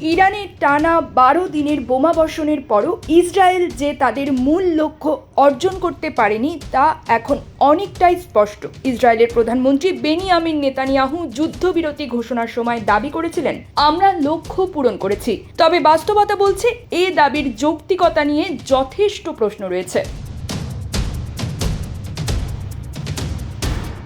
ইরানে টানা বারো দিনের বোমাবর্ষণের পরও ইসরায়েল যে তাদের মূল লক্ষ্য অর্জন করতে পারেনি, তা এখন অনেকটাই স্পষ্ট। ইসরায়েলের প্রধানমন্ত্রী বেনিয়ামিন নেতানিয়াহু যুদ্ধবিরতি ঘোষণার সময় দাবি করেছিলেন, আমরা লক্ষ্য পূরণ করেছি। তবে বাস্তবতা বলছে, এ দাবির যৌক্তিকতা নিয়ে যথেষ্ট প্রশ্ন রয়েছে।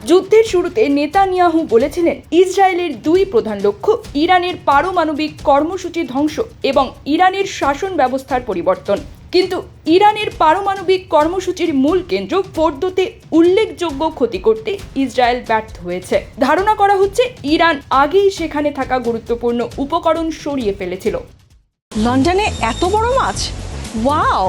যুদ্ধের শুরুতে নেতানিয়াহু বলেছিলেন, ইসরায়েলের দুই প্রধান লক্ষ্য, ইরানের পারমাণবিক কর্মসূচি ধ্বংস এবং ইরানের শাসন ব্যবস্থার পরিবর্তন। কিন্তু ইরানের পারমাণবিক কর্মসূচির মূল কেন্দ্র ফোর্দোতে উল্লেখযোগ্য ক্ষতি করতে ইসরায়েল ব্যর্থ হয়েছে। ধারণা করা হচ্ছে, ইরান আগেই সেখানে থাকা গুরুত্বপূর্ণ উপকরণ সরিয়ে ফেলেছিল। লন্ডনে এত বড় মাছ? ওয়াও!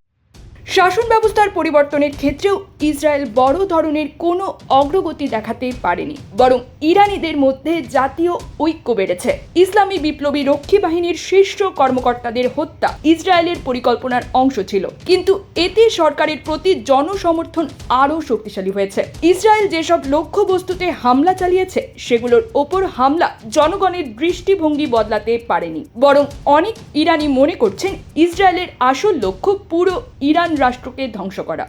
শাসন ব্যবস্থার পরিবর্তনের ক্ষেত্রেও ইসরায়েল বড় ধরনের কোনো অগ্রগতি দেখাতে পারেনি, বরং ইরানিদের মধ্যে জাতীয় ঐক্য বেড়েছে। ইসলামী বিপ্লবী রক্ষী বাহিনীর শীর্ষ কর্মকর্তাদের হত্যা ইসরায়েলের পরিকল্পনার অংশ ছিল। কিন্তু এতে সরকারের প্রতি জনসমর্থন আরও শক্তিশালী হয়েছে। ইসরায়েল যেসব লক্ষ্যবস্তুতে হামলা চালিয়েছে, সেগুলোর ওপর হামলা জনগণের দৃষ্টিভঙ্গি বদলাতে পারেনি। বরং অনেক ইরানি মনে করছেন, ইসরায়েলের আসল লক্ষ্য পুরো ইরান রাষ্ট্রকে ধ্বংস করা।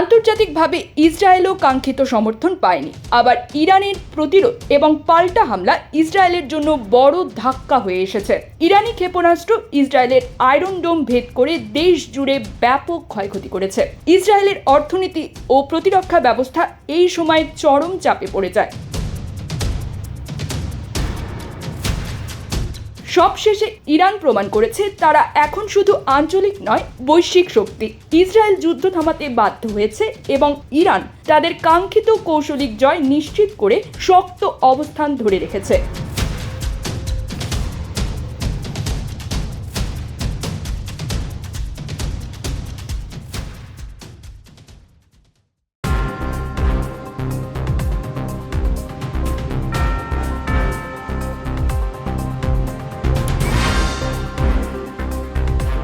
আন্তর্জাতিকভাবে ইসরায়েলও কাঙ্ক্ষিত সমর্থন পায়নি। আবার ইরানের প্রতিরোধ এবং পাল্টা হামলা ইসরায়েলের জন্য বড় ধাক্কা হয়ে এসেছে। ইরানি ক্ষেপণাস্ত্র ইসরায়েলের আয়রন ডোম ভেদ করে দেশ জুড়ে ব্যাপক ক্ষয়ক্ষতি করেছে। ইসরায়েলের অর্থনীতি ও প্রতিরক্ষা ব্যবস্থা এই সময় চরম চাপে পড়ে যায়। সবশেষে ইরান প্রমাণ করেছে তারা এখন শুধু আঞ্চলিক নয়, বৈশ্বিক শক্তি। ইসরায়েল যুদ্ধ থামাতে বাধ্য হয়েছে এবং ইরান তাদের কাঙ্ক্ষিত কৌশলিক জয় নিশ্চিত করে শক্ত অবস্থান ধরে রেখেছে।